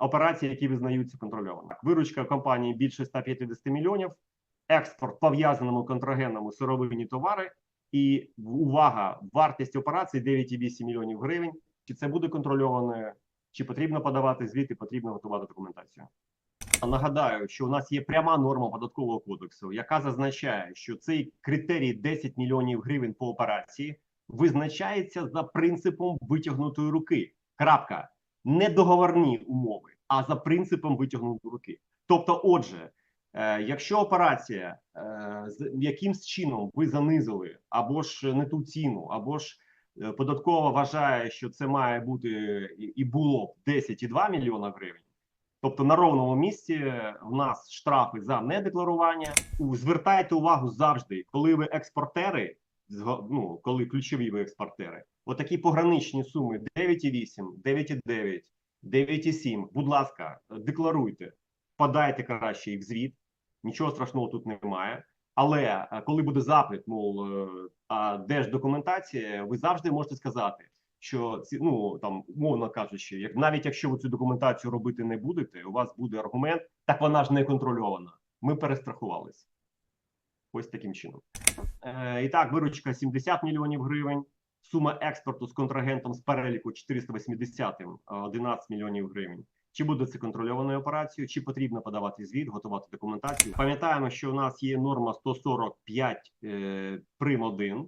операції, які визнаються контрольованими. Виручка компанії більше 150 мільйонів, експорт пов'язаному контрагенному сировинні товари. І увага, вартість операції 9,8 мільйонів гривень. Чи це буде контрольоване, чи потрібно подавати звіти, потрібно готувати документацію. Нагадаю, що у нас є пряма норма податкового кодексу, яка зазначає, що цей критерій 10 мільйонів гривень по операції визначається за принципом витягнутої руки. Крапка. Не договорні умови, а за принципом витягнутої руки. Тобто, отже, е, якщо операція е, з якимсь чином ви занизили або ж не ту ціну, або ж е, податкова вважає, що це має бути і- було б 10,2 мільйона гривень. Тобто на ровному місці в нас штрафи за недекларування. Звертайте увагу завжди, коли ви експортери, ну коли ключові ви експортери, отакі пограничні суми 9,8, 9,9, 9,7, Будь ласка, декларуйте, подайте краще їх звіт. Нічого страшного тут немає. Але е, коли буде запит, мов е, а де ж документація, ви завжди можете сказати, що ці ну там умовно кажучи, як навіть якщо ви цю документацію робити не будете, у вас буде аргумент, так вона ж не контрольована. Ми перестрахувалися. Ось таким чином. Е, і так, виручка 70 мільйонів гривень. Сума експорту з контрагентом з переліку 480 – 11 мільйонів гривень. Чи буде це контрольованою операцією, чи потрібно подавати звіт, готувати документацію? Пам'ятаємо, що у нас є норма 145 е, прим. 1.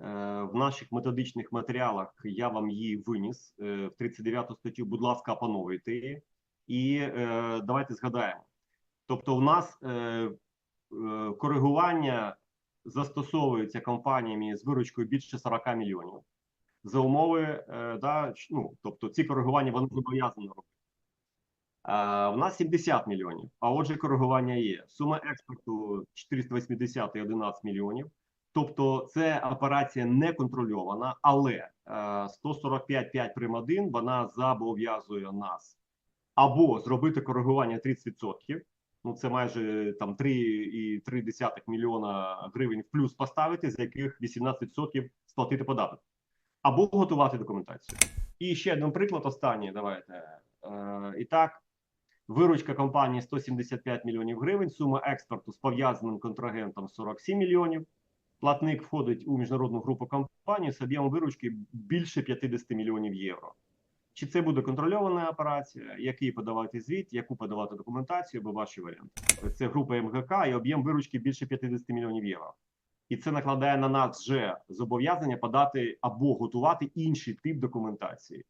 Е, в наших методичних матеріалах я вам її виніс е, в 39 статтю. Будь ласка, опановуйте її. І е, давайте згадаємо. Тобто, у нас е, е, коригування застосовується компаніями з виручкою більше 40 мільйонів за умови, е, да, ну, тобто ці коригування вони зобов'язані робити. А, в нас 70 мільйонів, а отже, коригування є. Сума експорту 480 і 11 мільйонів. Тобто, це операція не контрольована, але е, 145.5 прим. 1 вона зобов'язує нас або зробити коригування 30%, ну це майже там 3,3 мільйона гривень в плюс поставити, з яких 18% сплатити податок, або готувати документацію. І ще один приклад останній. Давайте е, і так. Виручка компанії 175 мільйонів гривень, сума експорту з пов'язаним контрагентом 47 мільйонів. Платник входить у міжнародну групу компаній з об'ємом виручки більше 50 мільйонів євро. Чи це буде контрольована операція, який подавати звіт, яку подавати документацію, або ваші варіанти? Це група МГК і об'єм виручки більше 50 мільйонів євро. І це накладає на нас вже зобов'язання подати або готувати інший тип документації.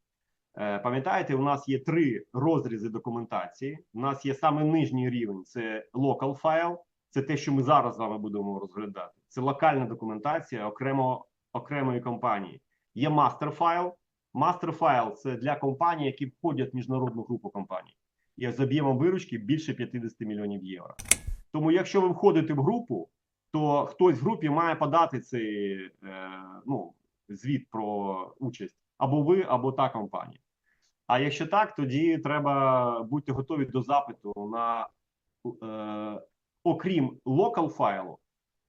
Е, Пам'ятаєте, у нас є три розрізи документації. У нас є саме нижній рівень це local файл, це те, що ми зараз з вами будемо розглядати. Це локальна документація окремо окремої компанії. Є мастер файл. Мастер файл це для компаній, які входять в міжнародну групу компаній. І з об'ємом виручки більше 50 мільйонів євро. Тому, якщо ви входите в групу, то хтось в групі має подати цей е, ну, звіт про участь або ви, або та компанія. А якщо так, тоді треба бути готові до запиту на е, окрім локал файлу,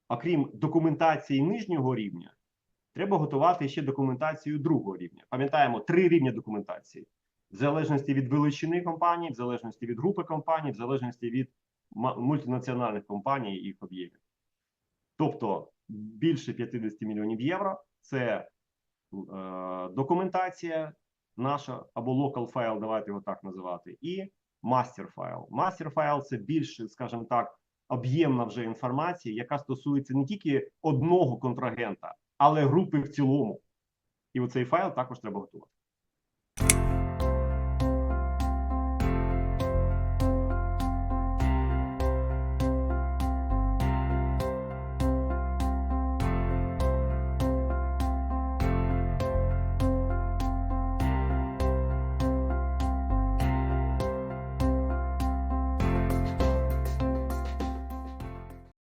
окрім документації нижнього рівня, треба готувати ще документацію другого рівня. Пам'ятаємо три рівня документації: в залежності від величини компанії, в залежності від групи компаній, в залежності від мультинаціональних компаній і їх об'ємів. Тобто більше 50 мільйонів євро це е, документація наша або local файл, давайте його так називати, і мастер файл. Мастер файл це більше, скажімо так, об'ємна вже інформація, яка стосується не тільки одного контрагента, але групи в цілому. І оцей файл також треба готувати.